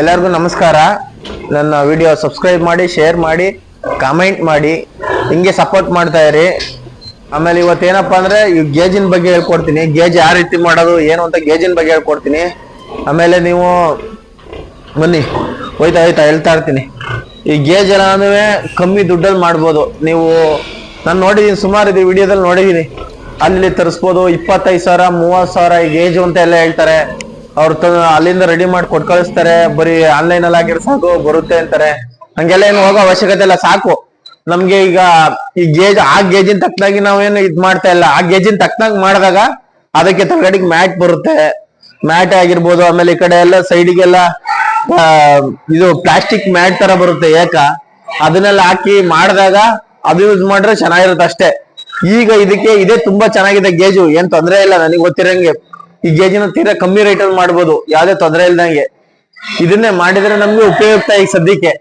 ಎಲ್ಲರಿಗೂ ನಮಸ್ಕಾರ. ನನ್ನ ವಿಡಿಯೋ ಸಬ್ಸ್ಕ್ರೈಬ್ ಮಾಡಿ ಶೇರ್ ಮಾಡಿ ಕಾಮೆಂಟ್ ಮಾಡಿ, ಹಿಂಗೆ ಸಪೋರ್ಟ್ ಮಾಡ್ತಾ ಇರಿ. ಆಮೇಲೆ ಇವತ್ತೇನಪ್ಪ ಅಂದ್ರೆ ಈ ಗೇಜಿನ ಬಗ್ಗೆ ಹೇಳ್ಕೊಡ್ತೀನಿ. ಗೇಜ್ ಯಾವ ರೀತಿ ಮಾಡೋದು, ಏನು ಅಂತ ಗೇಜಿನ ಬಗ್ಗೆ ಹೇಳ್ಕೊಡ್ತೀನಿ. ಆಮೇಲೆ ನೀವು ಬನ್ನಿ. ಹೋಯ್ತಾ ಹೋಯ್ತಾ, ಹೇಳ್ತಾ ಇರ್ತೀನಿ. ಈ ಗೇಜ್ ಎಲ್ಲಾನು ಕಮ್ಮಿ ದುಡ್ಡಲ್ಲಿ ಮಾಡ್ಬೋದು. ನೀವು ನಾನು ನೋಡಿದ್ದೀನಿ ಸುಮಾರು ಇದು ವಿಡಿಯೋದಲ್ಲಿ ನೋಡಿದ್ದೀನಿ ಅಲ್ಲಿ ತರಿಸ್ಬೋದು, ಇಪ್ಪತ್ತೈದು ಸಾವಿರ, ಮೂವತ್ತು ಸಾವಿರ ಈ ಗೇಜು ಅಂತ ಎಲ್ಲ ಹೇಳ್ತಾರೆ. ಅವ್ರು ಅಲ್ಲಿಂದ ರೆಡಿ ಮಾಡಿ ಕೊಟ್ ಕಳಿಸ್ತಾರೆ. ಬರೀ ಆನ್ಲೈನ್ ಅಲ್ಲಿ ಆಗಿರ್ ಸಾಕು, ಬರುತ್ತೆ ಅಂತಾರೆ. ಹಂಗೆಲ್ಲ ಏನು ಹೋಗೋ ಅವಶ್ಯಕತೆ ಇಲ್ಲ, ಸಾಕು. ನಮ್ಗೆ ಈಗ ಈ ಗೇಜ್, ಆ ಗೇಜಿನ ತಕ್ಕನಾಗಿ ನಾವೇನು ಇದ್ ಮಾಡ್ತಾ ಇಲ್ಲ. ಆ ಗೇಜಿನ ತಕ್ಕನಾಗಿ ಮಾಡಿದಾಗ ಅದಕ್ಕೆ ತಗಡಿಗೆ ಮ್ಯಾಟ್ ಬರುತ್ತೆ. ಮ್ಯಾಟ್ ಆಗಿರ್ಬೋದು, ಆಮೇಲೆ ಈ ಕಡೆ ಎಲ್ಲ ಸೈಡಿಗೆಲ್ಲ ಇದು ಪ್ಲಾಸ್ಟಿಕ್ ಮ್ಯಾಟ್ ತರ ಬರುತ್ತೆ ಏಕ. ಅದನ್ನೆಲ್ಲ ಹಾಕಿ ಮಾಡಿದಾಗ ಅದು ಯೂಸ್ ಮಾಡ್ರೆ ಚೆನ್ನಾಗಿರುತ್ತೆ ಅಷ್ಟೇ. ಈಗ ಇದಕ್ಕೆ, ಇದೇ ತುಂಬಾ ಚೆನ್ನಾಗಿದೆ ಗೇಜು. ಏನ್ ತೊಂದರೆ ಇಲ್ಲ, ನನಗೆ ಗೊತ್ತಿರಂಗೆ. ಈ ಗೇಜಿನ ತೀರಾ ಕಮ್ಮಿ ರೇಟ್ ಅಲ್ಲಿ ಮಾಡ್ಬೋದು. ಯಾವ್ದೇ ತೊಂದರೆ ಇಲ್ದಂಗೆ. ಇದನ್ನೇ ಮಾಡಿದ್ರೆ ನಮ್ಗೆ ಉಪಯುಕ್ತ ಈಗ ಸದ್ಯಕ್ಕೆ.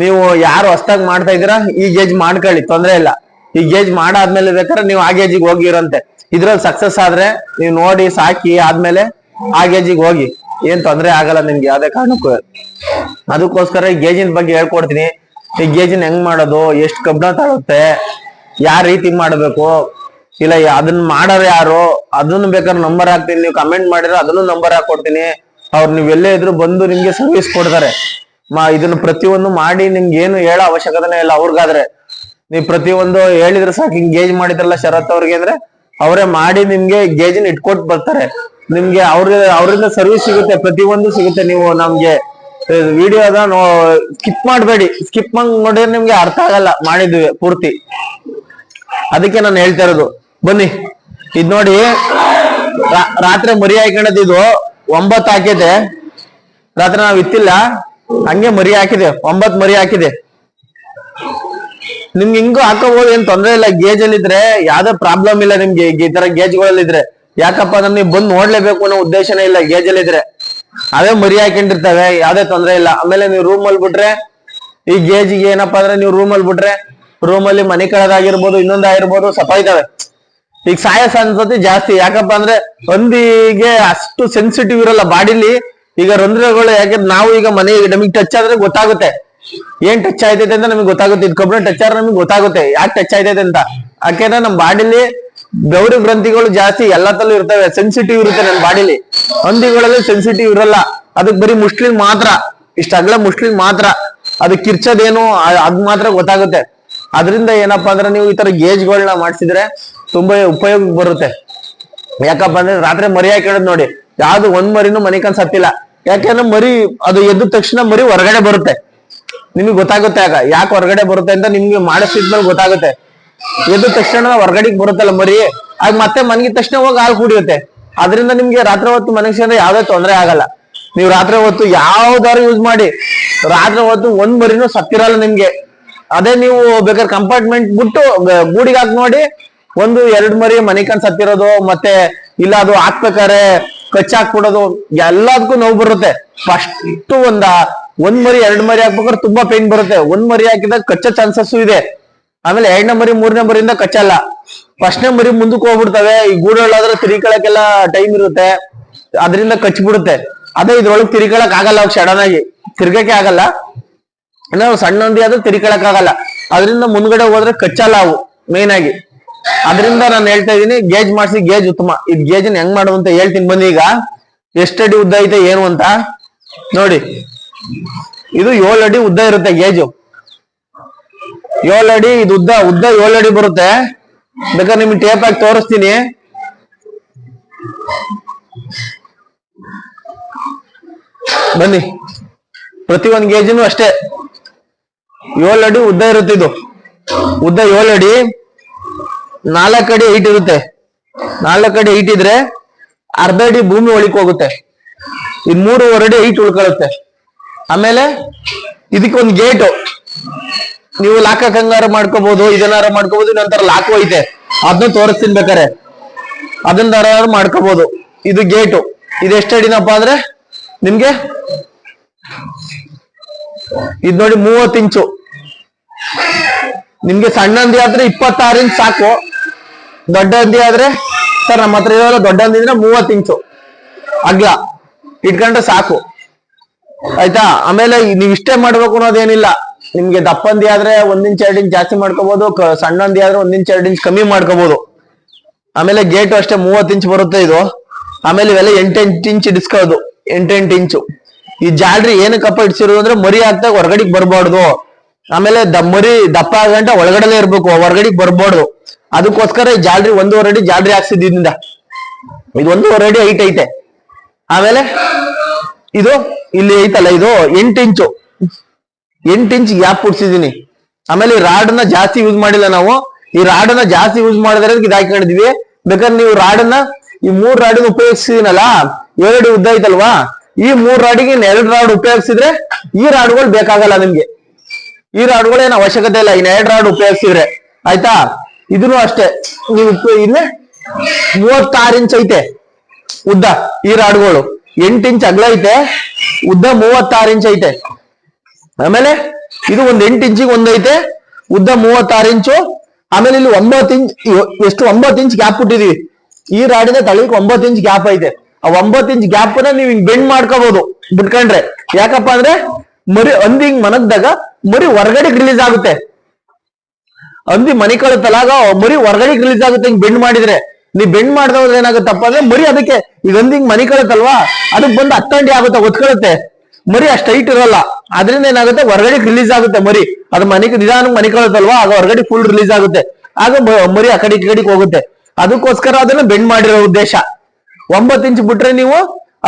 ನೀವು ಯಾರು ಹೊಸ್ದಾಗ್ ಮಾಡ್ತಾ ಇದೀರಾ ಈ ಗೇಜ್ ಮಾಡ್ಕೊಳ್ಳಿ, ತೊಂದರೆ ಇಲ್ಲ. ಈ ಗೇಜ್ ಮಾಡಾದ್ಮೇಲೆ ಬೇಕಾದ್ರೆ ನೀವು ಆ ಗೇಜಿಗೆ ಹೋಗಿರಂತೆ ಇದ್ರಲ್ಲಿ ಸಕ್ಸಸ್ ಆದ್ರೆ ನೀವು ನೋಡಿ, ಸಾಕಿ ಆದ್ಮೇಲೆ ಆ ಗೇಜಿಗೆ ಹೋಗಿ. ಏನ್ ತೊಂದರೆ ಆಗಲ್ಲ ನಿಮ್ಗೆ, ಯಾವ್ದೇ ಕಾರಣಕ್ಕೂ. ಅದಕ್ಕೋಸ್ಕರ ಈ ಗೇಜಿನ ಬಗ್ಗೆ ಹೇಳ್ಕೊಡ್ತೀನಿ. ಈ ಗೇಜಿನ ಹೆಂಗ್ ಮಾಡೋದು, ಎಷ್ಟು ಕಬ್ಬಣ ತಾಳುತ್ತೆ ಯಾವ ರೀತಿ ಮಾಡ್ಬೇಕು ಇಲ್ಲ ಅದನ್ನ ಮಾಡೋರು ಯಾರು? ಅದನ್ನ ಬೇಕಾದ್ರೆ ನಂಬರ್ ಹಾಕ್ತೀನಿ. ನೀವು ಕಮೆಂಟ್ ಮಾಡಿದ್ರೆ ಅದನ್ನು ನಂಬರ್ ಹಾಕೊಡ್ತೀನಿ. ಅವ್ರು ನೀವು ಎಲ್ಲೇ ಇದ್ರು ಬಂದು ನಿಮ್ಗೆ ಸರ್ವಿಸ್ ಕೊಡ್ತಾರೆ. ಮಾ, ಇದನ್ನ ಪ್ರತಿಯೊಂದು ಮಾಡಿ ನಿಮ್ಗೆ ಏನು ಹೇಳೋ ಅವಶ್ಯಕತೆನೇ ಇಲ್ಲ ಅವ್ರಿಗಾದ್ರೆ. ನೀವು ಪ್ರತಿಯೊಂದು ಹೇಳಿದ್ರೆ ಸಾಕು. ಹಿಂಗ್ ಗೇಜ್ ಮಾಡಿದ್ರಲ್ಲ ಶರತ್ ಅವ್ರಿಗೆ ಅಂದ್ರೆ ಅವರೇ ಮಾಡಿ ನಿಮ್ಗೆ ಗೇಜಿನ ಇಟ್ಕೊಟ್ ಬರ್ತಾರೆ. ನಿಮ್ಗೆ ಅವ್ರ, ಅವರಿಂದ ಸರ್ವಿಸ್ ಸಿಗುತ್ತೆ, ಪ್ರತಿಯೊಂದು ಸಿಗುತ್ತೆ ನೀವು ನಮ್ಗೆ. ವಿಡಿಯೋದ ನೋ ಸ್ಕಿಪ್ ಮಾಡಬೇಡಿ. ಸ್ಕಿಪ್ ಮಾಡಿ ನಿಮ್ಗೆ ಅರ್ಥ ಆಗಲ್ಲ ಮಾಡಿದ್ವಿ ಪೂರ್ತಿ. ಅದಕ್ಕೆ ನಾನು ಹೇಳ್ತಾ ಇರೋದು. ಬನ್ನಿ. ಇದ್ ನೋಡಿ ರಾತ್ರಿ ಮರಿ ಹಾಕೊಂಡದ್ ಇದು ಒಂಬತ್ತು ಹಾಕಿದೆ. ರಾತ್ರಿ ನಾವ್ ಇತ್ತಿಲ್ಲ. ಹಂಗೆ ಮರಿ ಹಾಕಿದೆ ಒಂಬತ್ ಮರಿ ಹಾಕಿದೆ. ನಿಮ್ಗೆ ಹಿಂಗೂ ಹಾಕೋಬಹುದು ಏನ್ ತೊಂದ್ರೆ ಇಲ್ಲ. ಗೇಜ್ ಅಲ್ಲಿ ಇದ್ರೆ ಯಾವ್ದೇ ಪ್ರಾಬ್ಲಮ್ ಇಲ್ಲ ನಿಮ್ಗೆ, ಈ ತರ ಗೇಜ್ಗಳಲ್ಲಿ ಇದ್ರೆ ಯಾಕಪ್ಪ ಅಂದ್ರೆ ನೀವು ಬಂದು ನೋಡ್ಲೇಬೇಕು ಅನ್ನೋ ಉದ್ದೇಶನೇ ಇಲ್ಲ ಗೇಜ್ ಅಲ್ಲಿ ಇದ್ರೆ ಅದೇ ಮರಿ ಹಾಕೊಂಡಿರ್ತವೆ ಯಾವ್ದೇ ತೊಂದ್ರೆ ಇಲ್ಲ. ಆಮೇಲೆ ನೀವು ರೂಮ್ ಅಲ್ಲಿ ಬಿಟ್ರೆ, ಈ ಗೇಜ್ಗೆ ಏನಪ್ಪಾ ಅಂದ್ರೆ ನೀವು ರೂಮ್ ಅಲ್ಲಿ ಬಿಟ್ರೆ ರೂಮ್ ಅಲ್ಲಿ ಮನೆ ಕಳೆದಾಗಿರ್ಬೋದು ಇನ್ನೊಂದಾಗಿರ್ಬೋದು ಸಫಾಯ್ತವೆ ಈಗ ಸಾಯಸ ಅನ್ಸತಿ ಜಾಸ್ತಿ, ಯಾಕಪ್ಪ ಅಂದ್ರೆ ಹಂದಿಗೆ ಅಷ್ಟು ಸೆನ್ಸಿಟಿವ್ ಇರಲ್ಲ ಬಾಡಿಲಿ. ಈಗ ರಂಧ್ರಗಳು ಯಾಕಂದ್ರೆ ನಾವು ಈಗ ಮನೆ ನಮಗೆ ಟಚ್ ಆದ್ರೆ ಗೊತ್ತಾಗುತ್ತೆ. ಏನ್ ಟಚ್ ಆಯ್ತೈತೆ ಅಂತ ನಮಗೆ ಗೊತ್ತಾಗುತ್ತೆ. ಇದು ಕಬ್ಬಿಣ ಟಚ್ ಆದ್ರೆ ನಮಗೆ ಗೊತ್ತಾಗುತ್ತೆ. ಯಾಕೆ ಟಚ್ ಆಯ್ತೈತೆ ಅಂತ? ಯಾಕೆಂದ್ರೆ ನಮ್ಮ ಬಾಡಿಲಿ ಬೆವರು ಗ್ರಂಥಿಗಳು ಜಾಸ್ತಿ ಎಲ್ಲತಲ್ಲೂ ಇರ್ತವೆ. ಸೆನ್ಸಿಟಿವ್ ಇರುತ್ತೆ ನಮ್ಮ ಬಾಡಿಲಿ. ಹಂದಿಗಳಲ್ಲಿ ಸೆನ್ಸಿಟಿವ್ ಇರಲ್ಲ. ಅದಕ್ಕೆ ಬರೀ ಮುಸ್ಲಿಂ ಮಾತ್ರ. ಇಷ್ಟ ಅಗಲ ಮುಸ್ಲಿಂ ಮಾತ್ರ. ಅದು ಕಿರ್ಚೋದೇನು ಅದ್ ಮಾತ್ರ ಗೊತ್ತಾಗುತ್ತೆ. ಅದರಿಂದ ಏನಪ್ಪಾ ಅಂದ್ರೆ ನೀವು ಈ ತರ ಗೇಜ್ಗಳನ್ನ ಮಾಡಿಸಿದ್ರೆ ತುಂಬಾ ಉಪಯೋಗ ಬರುತ್ತೆ. ಯಾಕಪ್ಪ ಅಂದ್ರೆ ರಾತ್ರಿ ಮರಿ ಹಾಕಿಡೋದು ನೋಡಿ, ಯಾವ್ದು ಒಂದ್ ಮರಿನೂ ಕನ್ಸ್ ಸತ್ತಿಲ್ಲ. ಯಾಕೆಂದ್ರೆ ಮರಿ, ಅದು ಎದ್ದ ತಕ್ಷಣ ಮರಿ ಹೊರಗಡೆ ಬರುತ್ತೆ. ನಿಮ್ಗೆ ಗೊತ್ತಾಗುತ್ತೆ ಆಗ, ಯಾಕೆ ಹೊರಗಡೆ ಬರುತ್ತೆ ಅಂತ ನಿಮ್ಗೆ ಮಾಡಿಸಿದ್ಮೇಲೆ ಗೊತ್ತಾಗುತ್ತೆ. ಎದ್ದ ತಕ್ಷಣ ಹೊರಗಡೆಗೆ ಬರುತ್ತಲ್ಲ ಮರಿ, ಆಗ ಮತ್ತೆ ಮನಗಿದ ತಕ್ಷಣ ಹೋಗಿ ಹಾಲು ಕುಡಿಯುತ್ತೆ. ಅದರಿಂದ ನಿಮ್ಗೆ ರಾತ್ರಿ ಹೊತ್ತು ಮನುಷ್ಯಂದ್ರೆ ಯಾವ್ದೇ ತೊಂದರೆ ಆಗಲ್ಲ. ನೀವು ರಾತ್ರಿ ಹೊತ್ತು ಯಾವ್ದಾರು ಯೂಸ್ ಮಾಡಿ, ರಾತ್ರಿ ಹೊತ್ತು ಒಂದ್ ಮರಿನೂ ಸತ್ತಿರಲ್ಲ ನಿಮ್ಗೆ. ಅದೇ ನೀವು ಬೇಕಾದ್ರೆ ಕಂಪಾರ್ಟ್ಮೆಂಟ್ ಬಿಟ್ಟು, ಗೂಡಿಗೆ ಹಾಕಿ ನೋಡಿ ಒಂದು, ಎರಡು ಮರಿ ಮನಿಕಂಡ್ ಸತ್ತಿರೋದು, ಮತ್ತೆ ಇಲ್ಲ ಅದು ಹಾಕ್ಬೇಕಾರೆ ಕಚ್ಚಾಕ್ಬಿಡೋದು ಎಲ್ಲದಕ್ಕೂ ನೋವು ಬರುತ್ತೆ. ಫಸ್ಟ್ ಒಂದ, ಒಂದ್ ಮರಿ, ಎರಡು ಮರಿ ಹಾಕ್ಬೇಕಾದ್ರೆ ತುಂಬಾ ಪೇನ್ ಬರುತ್ತೆ. ಒಂದ್ ಮರಿ ಹಾಕಿದಾಗ ಕಚ್ಚೋ ಚಾನ್ಸಸ್ ಇದೆ. ಆಮೇಲೆ ಎರಡನೇ ಮರಿ, ಮೂರನೇ ಮರಿಯಿಂದ ಕಚ್ಚಲ್ಲ ಫಸ್ಟ್ನೇ ಮರಿ ಮುಂದಕ್ಕೆ ಹೋಗ್ಬಿಡ್ತವೆ, ಈ ಗೂಡೊಳಾದ್ರೆ ತಿರಿಕಳಕ್ಕೆಲ್ಲ ಟೈಮ್ ಇರುತ್ತೆ. ಅದರಿಂದ ಕಚ್ಚಿಬಿಡುತ್ತೆ ಅದೇ ಇದ್ರೊಳಗೆ ತಿರಿಕಳಕ್ ಆಗಲ್ಲ ಅವ್ ಸಡನ್ ಆಗಿ. ತಿರ್ಗಕ್ಕೆ ಆಗಲ್ಲ. ನಾವು ಸಣ್ಣ ಆದ್ರೆ ತಿರ್ಕೊಳಕ್ ಆಗಲ್ಲ. ಅದರಿಂದ ಮುಂದ್ಗಡೆ ಹೋದ್ರೆ ಕಚ್ಚಲ್ಲ ಅವು ಮೇನ್ ಆಗಿ. ಅದರಿಂದ ನಾನು ಹೇಳ್ತಾ ಇದೀನಿ, ಗೇಜ್ ಮಾಡಿಸಿ, ಗೇಜ್ ಉತ್ತಮ. ಇದ್ ಗೇಜ್ ಹೆಂಗ್ ಮಾಡೋದು ಅಂತ ಹೇಳ್ತೀನಿ ಬನ್ನಿ ಈಗ. ಎಷ್ಟಡಿ ಉದ್ದ ಐತೆ, ಏನು ಅಂತ. ನೋಡಿ. ಇದು ಏಳು ಅಡಿ ಉದ್ದ ಇರುತ್ತೆ ಗೇಜು. ಏಳು ಅಡಿ ಇದು ಉದ್ದ ಉದ್ದ ಏಳು ಅಡಿ ಬರುತ್ತೆ. ಬೇಕಾದ್ರೆ ನಿಮ್ಗೆ ಟೇಪ್ ಹಾಕಿ ತೋರಿಸ್ತೀನಿ. ಬನ್ನಿ. ಪ್ರತಿ ಒಂದ್ ಗೇಜಿನೂ ಅಷ್ಟೇ. ಏಳು ಅಡಿ ಉದ್ದ ಇರುತ್ತೆ ಇದು. ಉದ್ದ ಏಳು ಅಡಿ. ನಾಲ್ಕು ಅಡಿ ಹೈಟ್ ಇರುತ್ತೆ. ನಾಲ್ಕು ಅಡಿ ಹೈಟ್ ಇದ್ರೆ ಅರ್ಧ ಅಡಿ ಭೂಮಿ ಒಳಿಕ್ ಹೋಗುತ್ತೆ. ಈ ಮೂರುವರೆ ಅಡಿ ಹೈಟ್ ಉಳ್ಕೊಳ್ಳುತ್ತೆ. ಆಮೇಲೆ ಇದಕ್ಕೆ ಒಂದು ಗೇಟು ನೀವು ಲಾಕ ಕಂಗಾರ ಮಾಡ್ಕೋಬಹುದು ಇದನ್ನಾರ ಮಾಡ್ಕೋಬಹುದು ನಂತರ ಲಾಕು ಐತೆ. ಅದನ್ನ ತೋರಿಸ್ತೀನಿ ಬೇಕಾರೆ ಅದನ್ನ ಮಾಡ್ಕೋಬಹುದು ಇದು ಗೇಟು ಇದು ಎಷ್ಟು ಅಡಿನಪ್ಪ ಅಂದ್ರೆ ನಿಮ್ಗೆ? ಇದ್ ನೋಡಿ ಮೂವತ್ತು ಇಂಚು. ನಿಮ್ಗೆ ಸಣ್ಣಂದಿ ಆದ್ರೆ ಇಪ್ಪತ್ತಾರು ಇಂಚ್ ಸಾಕು. ದೊಡ್ಡ ಹಂದಿ ಆದ್ರೆ ಸರ್ ನಮ್ಮ ಹತ್ರ ಇರೋಲ್ಲ ದೊಡ್ಡ ಹಂದಿ ಅಂದ್ರೆ ಮೂವತ್ತು ಇಂಚು. ಅಗ್ಲ. ಇಟ್ಕೊಂಡ್ರೆ ಸಾಕು. ಆಯ್ತಾ? ಆಮೇಲೆ ನೀವ್ ಇಷ್ಟೇ ಮಾಡ್ಬೇಕು ಅನ್ನೋದೇನಿಲ್ಲ. ನಿಮ್ಗೆ ದಪ್ಪಂದಿ ಆದ್ರೆ ಒಂದ್ ಇಂಚ್, ಎರಡ್ ಇಂಚ್ ಜಾಸ್ತಿ ಮಾಡ್ಕೋಬಹುದು ಸಣ್ಣ ಸಣ್ಣಂದಿ ಆದ್ರೆ ಒಂದ್ ಇಂಚ್, ಎರಡ್ ಇಂಚ್ ಕಮ್ಮಿ ಮಾಡ್ಕೋಬಹುದು ಆಮೇಲೆ ಗೇಟು ಅಷ್ಟೇ ಮೂವತ್ ಇಂಚ್ ಬರುತ್ತೆ ಇದು. ಆಮೇಲೆ ಇವೆಲ್ಲ ಎಂಟೆಂಟು ಇಂಚ್ ಇಡಿಸ್ಕೊಳ್ಳೋದು ಎಂಟೆಂಟು ಇಂಚು. ಈ ಜಾಲ್ರಿ ಏನಕ್ಕಪ್ಪ ಇಡ್ಸಿರೋದು ಅಂದ್ರೆ ಮರಿ ಹಾಕ್ದಾಗ ಹೊರಗಡೆಗ್ ಬರ್ಬಾರ್ದು. ಆಮೇಲೆ ದ ಮರಿ ದಪ್ಪ ಆಗಂಟ ಒಳಗಡೆನೆ ಇರ್ಬೇಕು. ಹೊರಗಡೆಗ್ ಬರ್ಬಾರ್ದು. ಅದಕ್ಕೋಸ್ಕರ ಈ ಜಾಲ್ರಿ ಒಂದೂವರೆ ಅಡಿ ಜಾಲ್ರಿ ಹಾಕ್ಸಿದ್ದಿಂದ ಇದು ಒಂದೂವರೆ ಅಡಿ ಹೈಟ್ ಐತೆ. ಆಮೇಲೆ ಇದು ಇಲ್ಲಿ ಐತಲ್ಲ, ಇದು ಎಂಟು ಇಂಚು. ಎಂಟು ಇಂಚ್ ಗ್ಯಾಪ್ ಕೊಡ್ಸಿದೀನಿ ಆಮೇಲೆ ಈ ರಾಡನ್ನ ಜಾಸ್ತಿ ಯೂಸ್ ಮಾಡಿಲ್ಲ ನಾವು. ಈ ರಾಡ್ನ ಜಾಸ್ತಿ ಯೂಸ್ ಮಾಡಿದ್ರೆ ಇದು ಹಾಕೊಂಡಿದ್ವಿ ಬೇಕಾದ್ರೆ ನೀವು ರಾಡನ್ನ ಈ ಮೂರ್ ರಾಡನ್ನ ಉಪಯೋಗಿಸಿದಿನಲ್ಲ ಎರಡು ಉದ್ದ ಐತಲ್ವಾ? ಈ ಮೂರ್ ರಾಡಿಗೆ ಎರಡು ರಾಡ್ ಉಪಯೋಗಿಸಿದ್ರೆ ಈ ರಾಡ್ಗಳು ಬೇಕಾಗಲ್ಲ ನಿಮ್ಗೆ. ಈ ರಾಡ್ಗಳು ಅವಶ್ಯಕತೆ ಇಲ್ಲ, ಇನ್ನ ಎರಡು ರಾಡ್ ಉಪಯೋಗಿಸಿದ್ರೆ ಆಯ್ತಾ? ಇದನ್ನು ಅಷ್ಟೇ. ನೀವು ಇಲ್ಲಿ ಮೂವತ್ತಾರು ಇಂಚ್ ಐತೆ ಉದ್ದ ಈ ರಾಡ್ಗಳು. ಎಂಟು ಇಂಚ್ ಅಗಲ ಐತೆ, ಉದ್ದ ಮೂವತ್ತಾರು ಇಂಚ್ ಐತೆ. ಆಮೇಲೆ ಇದು ಒಂದ್ ಎಂಟು ಇಂಚಿಗೆ ಒಂದೈತೆ ಉದ್ದ ಮೂವತ್ತಾರು ಇಂಚು ಆಮೇಲೆ ಇಲ್ಲಿ ಒಂಬತ್ತು ಇಂಚ್ ಎಷ್ಟು ಒಂಬತ್ತು ಇಂಚ್ ಗ್ಯಾಪ್ ಬಿಟ್ಟಿದೀವಿ ಈ ರಾಡಿನ ತಳಿಗೆ ಒಂಬತ್ತು ಇಂಚ್ ಗ್ಯಾಪ್ ಐತೆ. ಆ ಒಂಬತ್ತು ಇಂಚ್ ಗ್ಯಾಪ್ನ ನೀವು ಹಿಂಗ್ ಬೆಂಡ್ ಮಾಡ್ಕೋಬಹುದು ಬಿಟ್ಕೊಂಡ್ರೆ. ಯಾಕಪ್ಪ ಅಂದ್ರೆ ಮರಿ ಹಂದಿ ಹಿಂಗ್ ಮನಗ್ದಾಗ ಮರಿ ಹೊರಗಡೆ ರಿಲೀಸ್ ಆಗುತ್ತೆ. ಹಂದಿ ಮನೆ ಕಳುತ್ತಲಾಗ ಮರಿ ಹೊರಗಡೆ ರಿಲೀಸ್ ಆಗುತ್ತೆ, ಹಿಂಗ್ ಬೆಂಡ್ ಮಾಡಿದ್ರೆ. ನೀ ಬೆಂಡ್ ಮಾಡ್ದ ಹೋದ್ರೆ ಏನಾಗುತ್ತಪ್ಪ ಅಂದ್ರೆ ಮರಿ ಅದಕ್ಕೆ, ಈಗ ಅಂದ್ ಹಿಂಗ್ ಮನೆ ಕಳುತ್ತಲ್ವಾ ಅದಕ್ಕೆ ಬಂದು ಹತ್ತಂಡಿ ಆಗುತ್ತೆ ಒತ್ಕೊಳುತ್ತೆ ಮರಿ ಅಷ್ಟ್ ಹೈಟ್ ಇರಲ್ಲ. ಅದರಿಂದ ಏನಾಗುತ್ತೆ? ಹೊರಗಡೆ ರಿಲೀಸ್ ಆಗುತ್ತೆ ಮರಿ. ಅದು ಮನೆಗೆ ನಿಧಾನ ಮನೆ ಕಳುತ್ತಲ್ವಾ ಆಗ ಹೊರಗಡೆ ಫುಲ್ ರಿಲೀಸ್ ಆಗುತ್ತೆ. ಆಗ ಮರಿ ಆ ಕಡೆ ಕಡೆಗೆ ಹೋಗುತ್ತೆ. ಅದಕ್ಕೋಸ್ಕರ ಅದನ್ನ ಬೆಂಡ್ ಮಾಡಿರೋ ಉದ್ದೇಶ. ಒಂಬತ್ತು ಇಂಚ್ ಬಿಟ್ರೆ ನೀವು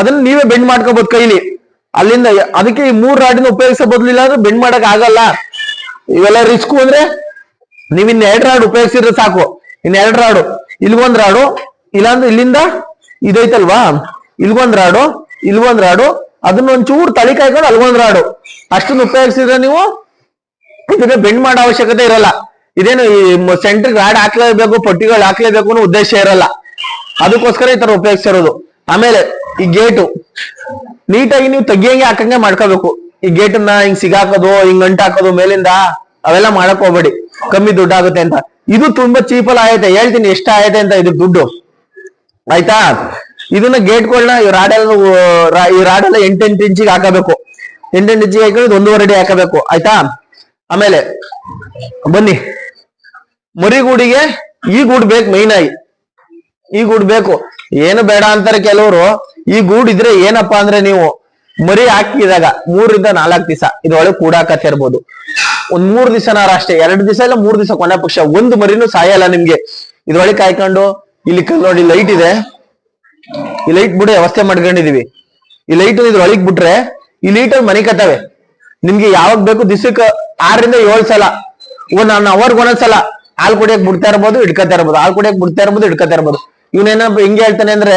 ಅದನ್ನ ನೀವೇ ಬೆಂಡ್ ಮಾಡ್ಕೋಬಹುದು ಕೈಲಿ. ಅಲ್ಲಿಂದ, ಅದಕ್ಕೆ ಈ ಮೂರ್ ರಾಡಿನ ಉಪಯೋಗಿಸೋ ಬದ್ಲಿಲ್ಲ ಅಂದ್ರೆ ಬೆಂಡ್ ಮಾಡಕ್ ಆಗಲ್ಲ. ಇವೆಲ್ಲ ರಿಸ್ಕು ಅಂದ್ರೆ ನೀವ್ ಇನ್ ಎರಡ್ ರಾಡ್ ಉಪಯೋಗಿಸಿದ್ರೆ ಸಾಕು. ಇನ್ ಎರಡ್ ರಾಡು. ಇಲ್ಗೊಂದ್ ರಾಡು, ಇಲ್ಲಾಂದ್ರೆ ಇಲ್ಲಿಂದ ಇದೈತಲ್ವಾ? ಇಲ್ಗೊಂದ್ ರಾಡು ಇಲ್ಗೊಂದ್ ರಾಡು. ಅದನ್ನ ಒಂಚೂರು ತಳಿ ಕಾಯ್ಕೊಂಡು ಅಲ್ಗೊಂದ್ ರಾಡು. ಅಷ್ಟನ್ನ ಉಪಯೋಗಿಸಿದ್ರೆ ನೀವು ಇದನ್ನ ಬೆಂಡ್ ಮಾಡೋ ಅವಶ್ಯಕತೆ ಇರಲ್ಲ. ಇದೇನು ಈ ಸೆಂಟ್ರಿಗೆ ರಾಡ್ ಹಾಕ್ಲೇಬೇಕು, ಪಟ್ಟಿಗಳು ಹಾಕ್ಲೇಬೇಕು ಅನ್ನೋ ಉದ್ದೇಶ ಇರಲ್ಲ. ಅದಕ್ಕೋಸ್ಕರ ಈ ತರ ಉಪಯೋಗಿಸಿರೋದು. ಆಮೇಲೆ ಈ ಗೇಟು. ನೀಟಾಗಿ ನೀವು ತೆಗಿಯಂಗೆ ಹಾಕಂಗೆ ಮಾಡ್ಕೋಬೇಕು. ಈ ಗೇಟನ್ನ ಹಿಂಗ್ ಸಿಗಾಕೋದು, ಹಿಂಗ್ ಗಂಟು ಹಾಕೋದು ಮೇಲಿಂದ. ಅವೆಲ್ಲ ಮಾಡಕ್ ಹೋಗ್ಬೇಡಿ. ಕಮ್ಮಿ ದುಡ್ಡು ಆಗುತ್ತೆ ಅಂತ. ಇದು ತುಂಬಾ ಚೀಪಲ್ ಆಯ್ತೆ. ಹೇಳ್ತೀನಿ ಎಷ್ಟ ಆಯ್ತೆ ಅಂತ ಇದು ದುಡ್ಡು. ಆಯ್ತಾ? ಇದನ್ನ ಗೇಟ್ಗಳನ್ನ ಈ ರಾಡೆಲ್ಲ ಈ ರಾಡೆಲ್ಲ ಎಂಟೆಂಟು ಇಂಚಿಗೆ ಹಾಕಬೇಕು. ಎಂಟೆಂಟು ಇಂಚಿಗೆ ಹಾಕಿದ್ರೆ ಒಂದೂವರೆ ಅಡಿ ಹಾಕಬೇಕು. ಆಯ್ತಾ? ಆಮೇಲೆ, ಬನ್ನಿ. ಮರಿಗೂಡಿಗೆ ಈ ಗೂಡು ಬೇಕು ಮೈನ್ ಆಗಿ. ಈ ಗೂಡು ಬೇಕು. ಏನು ಬೇಡ ಅಂತಾರೆ ಕೆಲವರು. ಈ ಗೂಡು ಇದ್ರೆ ಏನಪ್ಪಾ ಅಂದ್ರೆ ನೀವು, ಮರಿ ಹಾಕಿದಾಗ ಮೂರಿಂದ ನಾಲ್ಕು ದಿವಸ. ಇದ್ರೊಳಗೆ ಕೂಡಾಕತ್ತೆ ಇರ್ಬೋದು. ಒಂದ್ ಮೂರ್ ದಿವಸನಾರ ಅಷ್ಟೇ, ಎರಡು ದಿವಸ ಇಲ್ಲ, ಮೂರ್ ದಿವಸ ಕೊನೆ ಪಕ್ಷ. ಒಂದು ಮರಿನೂ ಸಾಯಲ್ಲ ನಿಮ್ಗೆ. ಇದ್ರೊಳಗೆ ಕಾಯ್ಕೊಂಡು, ಇಲ್ಲಿ ನೋಡಿ ಲೈಟ್ ಇದೆ. ಈ ಲೈಟ್ ಬಿಡ, ವ್ಯವಸ್ಥೆ ಮಾಡ್ಕೊಂಡಿದೀವಿ. ಈ ಲೈಟ್ ಇದ್ರೊಳಗ್ ಬಿಟ್ರೆ, ಈ ಲೈಟ್ ಮನೆ ಕತ್ತವೆ ನಿಮ್ಗೆ ಯಾವಾಗ ಬೇಕು ದಿಸಕ್ ಆರರಿಂದ ಏಳು ಸಲ, ಒಂದ್ ಒನ್ ಅವರ್ಗ್ ಒಂದೊಂದ್ ಸಲ. ಹಾಲ್ ಕುಡಿಯಕ್ ಬಿಡ್ತಾ ಇರ್ಬೋದು, ಇಡ್ಕೊತಾ ಇರ್ಬೋದು. ಹಾಲ್ ಕುಡಿಯಕ್ ಬಿಡ್ತಾ ಇರ್ಬೋದು, ಇಡ್ಕೊತಾ ಇರ್ಬೋದು. ಇವನೇನ ಹೆಂಗ್ ಹೇಳ್ತಾನೆ ಅಂದ್ರೆ,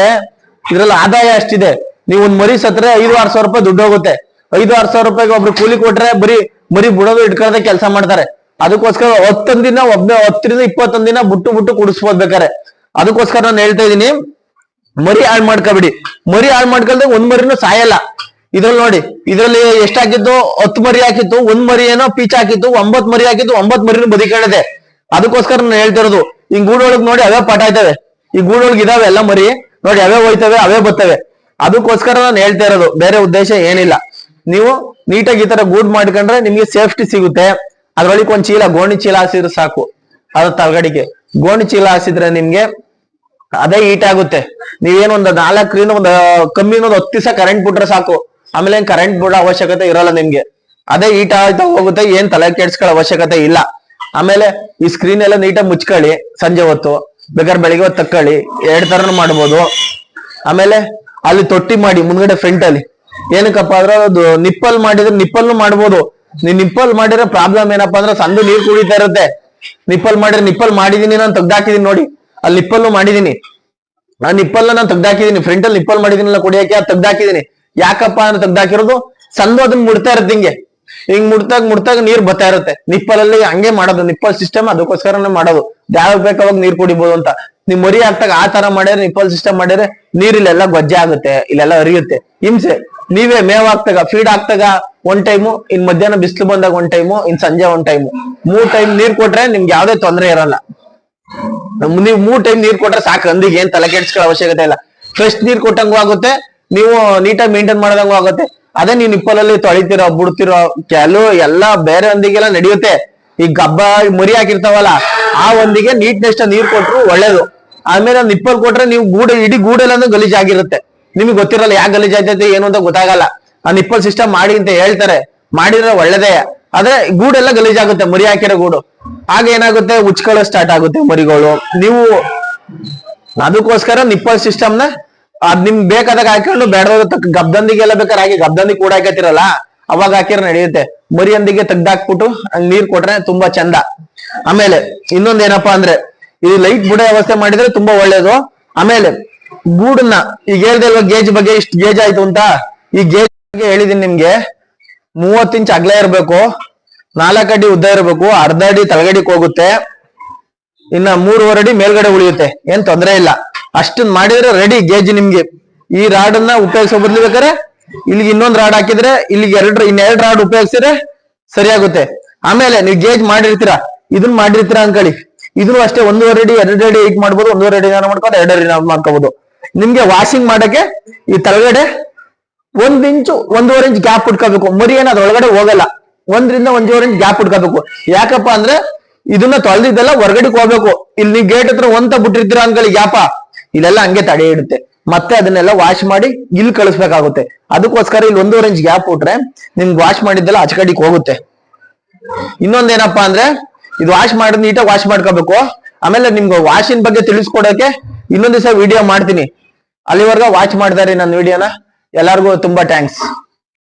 ಇದ್ರಲ್ಲಿ ಆದಾಯ ಅಷ್ಟಿದೆ. ನೀವು ಒಂದ್ ಮರಿ ಸತ್ರೆ ಐದು ಆರು ಸಾವಿರ ರೂಪಾಯಿ ದುಡ್ಡು ಹೋಗುತ್ತೆ. ಐದು ಆರು ಸಾವಿರ ರೂಪಾಯಿಗೆ ಒಬ್ರು ಕೂಲಿ ಕೊಟ್ರೆ ಬರೀ ಮರಿ ಬುಡೋದು ಇಟ್ಕೊಳ್ಳೋದೇ ಕೆಲಸ ಮಾಡ್ತಾರೆ. ಅದಕ್ಕೋಸ್ಕರ ಹತ್ತೊಂದ್ ದಿನ ಒಬ್ಬ ಹತ್ತರಿಂದ ಇಪ್ಪತ್ತೊಂದ್ ದಿನ ಬಿಟ್ಟು ಬಿಟ್ಟು ಕುಡಿಸ್ಬೋದು ಬೇಕಾರೆ ಅದಕ್ಕೋಸ್ಕರ ನಾನು ಹೇಳ್ತಾ ಇದೀನಿ ಮರಿ ಹಾಳು ಮಾಡ್ಕೋಬಿಡಿ. ಮರಿ ಹಾಳು ಮಾಡ್ಕೊಳ್ದೆ ಒಂದ್ ಮರಿನೂ ಸಾಯಲ್ಲ. ಇದ್ರಲ್ಲಿ ನೋಡಿ, ಇದ್ರಲ್ಲಿ ಎಷ್ಟಾಗಿತ್ತು? ಹತ್ತು ಮರಿ ಹಾಕಿತ್ತು, ಒಂದ್ ಮರಿ ಏನೋ ಪೀಚ್ ಹಾಕಿತ್ತು ಒಂಬತ್ ಮರಿ ಹಾಕಿತ್ತು ಒಂಬತ್ ಮರಿನೂ ಬದಿಕೇಳದೆ ಅದಕ್ಕೋಸ್ಕರ ನಾನು ಹೇಳ್ತಿರೋದು ಈ ಗೂಡೊಳಗ್ ನೋಡಿ ಅವೇ ಪಾಠ ಆಯ್ತವೆ. ಈ ಗೂಡೊಳಗ್ ಇದಾವೆ ಎಲ್ಲ ಮರಿ. ನೋಡಿ ಅವೇ ಹೋಯ್ತವೆ, ಅವೇ ಬರ್ತವೆ ಅದಕ್ಕೋಸ್ಕರ ನಾನು ಹೇಳ್ತಾ ಇರೋದು, ಬೇರೆ ಉದ್ದೇಶ ಏನಿಲ್ಲ. ನೀವು ನೀಟಾಗಿ ಈ ತರ ಗೂಡ್ ಮಾಡ್ಕೊಂಡ್ರೆ ನಿಮ್ಗೆ ಸೇಫ್ಟಿ ಸಿಗುತ್ತೆ. ಅದ್ರೊಳಗೆ ಒಂದ್ ಚೀಲ, ಗೋಣಿ ಚೀಲ ಹಾಸಿದ್ರೆ ಸಾಕು. ಅದ್ರ ತಳಗಡಿಗೆ ಗೋಣಿ ಚೀಲ ಹಾಸಿದ್ರೆ ನಿಮ್ಗೆ ಅದೇ ಹೀಟ್ ಆಗುತ್ತೆ. ನೀವೇನು ಒಂದ್ ನಾಲ್ಕರಿಂದ ಒಂದ್ ಕಮ್ಮಿ ಒಂದ್ ಹತ್ತು ದಿವಸ ಕರೆಂಟ್ ಬಿಟ್ರೆ ಸಾಕು. ಆಮೇಲೆ ಕರೆಂಟ್ ಬಿಡೋ ಅವಶ್ಯಕತೆ ಇರಲ್ಲ ನಿಮ್ಗೆ. ಅದೇ ಹೀಟ್ ಆಯ್ತಾ ಹೋಗುತ್ತೆ, ಏನ್ ತಲೆ ಕೆಡ್ಸ್ಕೊಳ್ಳೋ ಅವಶ್ಯಕತೆ ಇಲ್ಲ. ಆಮೇಲೆ ಈ ಸ್ಕ್ರೀನ್ ಎಲ್ಲ ನೀಟಾಗಿ ಮುಚ್ಕೊಳ್ಳಿ ಸಂಜೆ ಹೊತ್ತು. ಬೇಕಾದ್ರೆ ಬೆಳಿಗ್ಗೆ ಹೊತ್ತು ತಕ್ಕೊಳ್ಳಿ. ಎರಡ್ ತರನು ಮಾಡ್ಬೋದು. ಆಮೇಲೆ ಅಲ್ಲಿ ತೊಟ್ಟಿ ಮಾಡಿ, ಮುಂದ್ಗಡೆ ಫ್ರಂಟ್ ಅಲ್ಲಿ. ಏನಕ್ಕಪ್ಪ ಅಂದ್ರೆ ಅದು ನಿಪ್ಪಲ್ ಮಾಡಿದ್ರೆ ನಿಪ್ಪಲ್ನು ಮಾಡ್ಬೋದು. ನೀನ್ ನಿಪ್ಪಲ್ ಮಾಡಿದ್ರೆ ಪ್ರಾಬ್ಲಮ್ ಏನಪ್ಪಾ ಅಂದ್ರೆ ಸಂದು ನೀರ್ ಕುಡಿತಾ ಇರುತ್ತೆ. ನಿಪ್ಪಲ್ ಮಾಡಿದ್ರೆ ನಿಪ್ಪಲ್ ಮಾಡಿದೀನಿ ನಾನು ತೆಗ್ದಾಕಿದೀನಿ ನೋಡಿ. ಅಲ್ಲಿ ನಿಪ್ಪಲ್ನು ಮಾಡಿದೀನಿ. ನಾನು ನಿಪ್ಪಲ್ ನಾನು ತೆಗ್ದಾಕಿದೀನಿ ಫ್ರಂಟ್ ಅಲ್ಲಿ ನಿಪ್ಪಲ್ ಮಾಡಿದೀನಲ್ಲ ಕುಡಿಯಕ್ಕೆ ಅದು ತೆಗ್ದಾಕಿದೀನಿ ಯಾಕಪ್ಪ ಅಂದ್ರೆ ತೆಗ್ದಾಕಿರೋದು ಸಂದು ಅದನ್ನ ಮುಡ್ತಾ ಇರುತ್ತೆ ಹಿಂಗೆ. ಹಿಂಗ್ ಮುಡ್ತಾಗ ಮುಡ್ತಾಗ ನೀರ್ ಬರ್ತಾ ಇರುತ್ತೆ. ನಿಪ್ಪಲಲ್ಲಿ ಹಂಗೆ ಮಾಡೋದು. ನಿಪ್ಪಲ್ ಸಿಸ್ಟಮ್ ಅದಕ್ಕೋಸ್ಕರನೇ ಮಾಡೋದು. ಯಾವಾಗ ಬೇಕಾವಾಗ ನೀರ್ ಕುಡಿಬಹುದು ಅಂತ. ನೀವು ಮರಿ ಹಾಕ್ತಾಗ ಆ ತರ ಮಾಡಿದ್ರೆ ನಿಪ್ಪಲ್ ಸಿಸ್ಟಮ್ ಮಾಡಿದ್ರೆ ನೀರ್ ಇಲ್ಲೆಲ್ಲ ಗೊಜ್ಜೆ ಆಗುತ್ತೆ, ಇಲ್ಲೆಲ್ಲ ಹರಿಯುತ್ತೆ. ಹಿಂಸೆ. ನೀವೇ ಮೇವಾಗ್ತಾಗ ಫೀಡ್ ಆಗ್ತಾಗ ಒಂದ್ ಟೈಮು ಇನ್ ಮಧ್ಯಾಹ್ನ ಬಿಸಿಲು ಬಂದಾಗ ಒಂದ್ ಟೈಮು ಇನ್ ಸಂಜೆ ಒಂದ್ ಟೈಮು ಮೂರ್ ಟೈಮ್ ನೀರ್ ಕೊಟ್ರೆ ನಿಮ್ಗೆ ಯಾವ್ದೇ ತೊಂದರೆ ಇರಲ್ಲ. ನೀವು ಮೂರ್ ಟೈಮ್ ನೀರ್ ಕೊಟ್ರೆ ಸಾಕು, ಅಂದಿಗೆ ಏನ್ ತಲೆ ಕೆಡ್ಸ್ಕೊಳ್ಳೋ ಅವಶ್ಯಕತೆ ಇಲ್ಲ. ಫ್ರೆಶ್ ನೀರ್ ಕೊಟ್ಟಂಗೂ ಆಗುತ್ತೆ, ನೀವು ನೀಟಾಗಿ ಮೇಂಟೈನ್ ಮಾಡ್ದಂಗೂ ಆಗುತ್ತೆ. ಅದೇ ನೀವು ನಿಪ್ಪಲಲ್ಲಿ ತೊಳಿತಿರೋ, ಬಿಡ್ತಿರೋ ಕೆಲವು ಎಲ್ಲಾ ಬೇರೆ ಒಂದಿಗೆಲ್ಲ ನಡೆಯುತ್ತೆ. ಈ ಗಬ್ಬ ಮರಿ ಹಾಕಿರ್ತಾವಲ್ಲ, ಆ ಒಂದಿಗೆ ನೀಟ್ನೆಸ್ಟ್ ನೀರ್ ಕೊಟ್ರು ಒಳ್ಳೇದು. ಆಮೇಲೆ ನಿಪ್ಪಲ್ ಕೊಟ್ರೆ ನೀವು ಗೂಡು, ಇಡೀ ಗೂಡೆಲ್ಲ ಗಲೀಜಾಗಿರುತ್ತೆ. ನಿಮಗೆ ಗೊತ್ತಿರಲ್ಲ ಯಾಕೆ ಗಲೀಜ್ ಆಯ್ತೈತೆ, ಏನು ಅಂತ ಗೊತ್ತಾಗಲ್ಲ. ಆ ನಿಪ್ಪಲ್ ಸಿಸ್ಟಮ್ ಮಾಡಿ ಅಂತ ಹೇಳ್ತಾರೆ. ಮಾಡಿದ್ರೆ ಒಳ್ಳೇದೇ. ಆದ್ರೆ ಗೂಡೆಲ್ಲ ಗಲೀಜಾಗುತ್ತೆ ಮರಿ ಹಾಕಿರೋ ಗೂಡು. ಆಗ ಏನಾಗುತ್ತೆ? ಉಚ್ಕೊಳ್ಳೋ ಸ್ಟಾರ್ಟ್ ಆಗುತ್ತೆ ಮರಿಗಳು. ನೀವು ಅದಕ್ಕೋಸ್ಕರ ನಿಪ್ಪಲ್ ಸಿಸ್ಟಮ್ನ ಅದ್ ನಿಮ್ಗೆ ಬೇಕಾದಾಗ ಹಾಕೊಂಡು ಬೇಡ ಗಬ್ಬಂದಿಗೆ ಎಲ್ಲ ಬೇಕಾದ್ರೆ ಹಾಕಿ, ಗಬ್ದಂದಿ ಕೂಡ ಹಾಕತ್ತಿರಲ್ಲ ಅವಾಗ ಹಾಕಿರ ನಡೆಯುತ್ತೆ. ಮರಿಯೊಂದಿಗೆ ತೆಗ್ದಾಕ್ಬಿಟ್ಟು ನೀರ್ ಕೊಟ್ರೆ ತುಂಬಾ ಚಂದ. ಆಮೇಲೆ ಇನ್ನೊಂದ್ ಏನಪ್ಪಾ ಅಂದ್ರೆ, ಈ ಲೈಟ್ ಬುಡ ವ್ಯವಸ್ಥೆ ಮಾಡಿದ್ರೆ ತುಂಬಾ ಒಳ್ಳೇದು. ಆಮೇಲೆ ಗೂಡನ್ನ ಈಗ ಹೇಳ್ದೆ ಅಲ್ವಾ ಗೇಜ್ ಬಗ್ಗೆ, ಇಷ್ಟು ಗೇಜ್ ಆಯ್ತು ಅಂತ? ಈ ಗೇಜ್ ಬಗ್ಗೆ ಹೇಳಿದೀನಿ ನಿಮ್ಗೆ. ಮೂವತ್ತು ಇಂಚ್ ಅಗಲ ಇರಬೇಕು, ನಾಲ್ಕು ಅಡಿ ಉದ್ದ ಇರಬೇಕು, ಅರ್ಧ ಅಡಿ ತಳಗಡಿಗೆ ಹೋಗುತ್ತೆ. ಇನ್ನ ಮೂರುವರೆ ಅಡಿ ಮೇಲ್ಗಡೆ ಉಳಿಯುತ್ತೆ, ಏನ್ ತೊಂದರೆ ಇಲ್ಲ. ಅಷ್ಟನ್ ಮಾಡಿದ್ರೆ ರೆಡಿ ಗೇಜ್ ನಿಮ್ಗೆ. ಈ ರಾಡ್ ಅನ್ನ ಉಪಯೋಗಿಸೋ ಬದ್ಲು ಬೇಕಾರೆ ಇಲ್ಲಿಗೆ ಇನ್ನೊಂದ್ ರಾಡ್ ಹಾಕಿದ್ರೆ, ಇಲ್ಲಿಗೆ ಎರಡು, ಇನ್ನೆರಡು ರಾಡ್ ಉಪಯೋಗಿಸಿದ್ರೆ ಸರಿಯಾಗುತ್ತೆ. ಆಮೇಲೆ ನೀವು ಗೇಜ್ ಮಾಡಿರ್ತೀರಾ ಇದನ್ನ ಮಾಡಿರ್ತೀರಾ ಅನ್ಕೊಳ್ಳಿ ಇದನ್ನು ಅಷ್ಟೇ ಒಂದೂವರೆ ಅಡಿ ಎರಡು ಅಡಿ ಏಟ್ ಮಾಡ್ಬೋದು, ಒಂದೂವರೆ ಅಡಿ ಮಾಡ್ಕೊಂಡು ಎರಡು ಅಡಿ ಮಾಡ್ಕೋಬಹುದು ನಿಮ್ಗೆ ವಾಷಿಂಗ್ ಮಾಡಕ್ಕೆ ಈ ತಳಗಡೆ ಒಂದ್ ಇಂಚು, ಒಂದೂವರೆ ಇಂಚ್ ಗ್ಯಾಪ್ ಇಟ್ಕೋಬೇಕು ಮರಿ ಏನ್ ಅದ್ರೊಳಗಡೆ ಹೋಗಲ್ಲ. ಒಂದ್ರಿಂದ ಒಂದೂವರೆ ಇಂಚ್ ಗ್ಯಾಪ್ ಇಟ್ಕೋಬೇಕು ಯಾಕಪ್ಪ ಅಂದ್ರೆ ಇದನ್ನ ತೊಳೆದಿದ್ದೆಲ್ಲ ಹೊರಗಡೆ ಹೋಗ್ಬೇಕು. ಇಲ್ಲಿ ಗೇಟ್ ಹತ್ರ ಒಂತ ಬಿಟ್ಟಿರ್ತೀರ ಅನ್ಕೊಳ್ಳಿ ಗ್ಯಾಪ ಇಲ್ಲೆಲ್ಲ ಹಂಗೆ ತಡೆ ಇಡುತ್ತೆ. ಮತ್ತೆ ಅದನ್ನೆಲ್ಲ ವಾಶ್ ಮಾಡಿ ಇಲ್ಲಿ ಕಳಿಸ್ಬೇಕಾಗುತ್ತೆ. ಅದಕ್ಕೋಸ್ಕರ ಇಲ್ಲಿ ಒಂದೂವರೆ ಇಂಚ್ ಗ್ಯಾಪ್ ಬಿಟ್ರೆ ನಿಮ್ಗೆ ವಾಶ್ ಮಾಡಿದ್ದೆಲ್ಲ ಆಚೆ ಕಡೆಗೆ ಹೋಗುತ್ತೆ. ಇನ್ನೊಂದೇನಪ್ಪಾ ಅಂದ್ರೆ ಇದು ವಾಶ್ ಮಾಡಿದ್ ನೀಟಾಗಿ ವಾಶ್ ಮಾಡ್ಕೋಬೇಕು. ಆಮೇಲೆ ನಿಮ್ಗೆ ವಾಶಿನ ಬಗ್ಗೆ ತಿಳಿಸ್ಕೊಡಕ್ಕೆ ಇನ್ನೊಂದ್ ದಿವಸ ವಿಡಿಯೋ ಮಾಡ್ತೀನಿ. ಅಲ್ಲಿವರೆಗೆ ವಾಚ್ ಮಾಡಿದಾರೆ ನನ್ನ ವಿಡಿಯೋನ ಎಲ್ಲರಿಗೂ ತುಂಬಾ ಥ್ಯಾಂಕ್ಸ್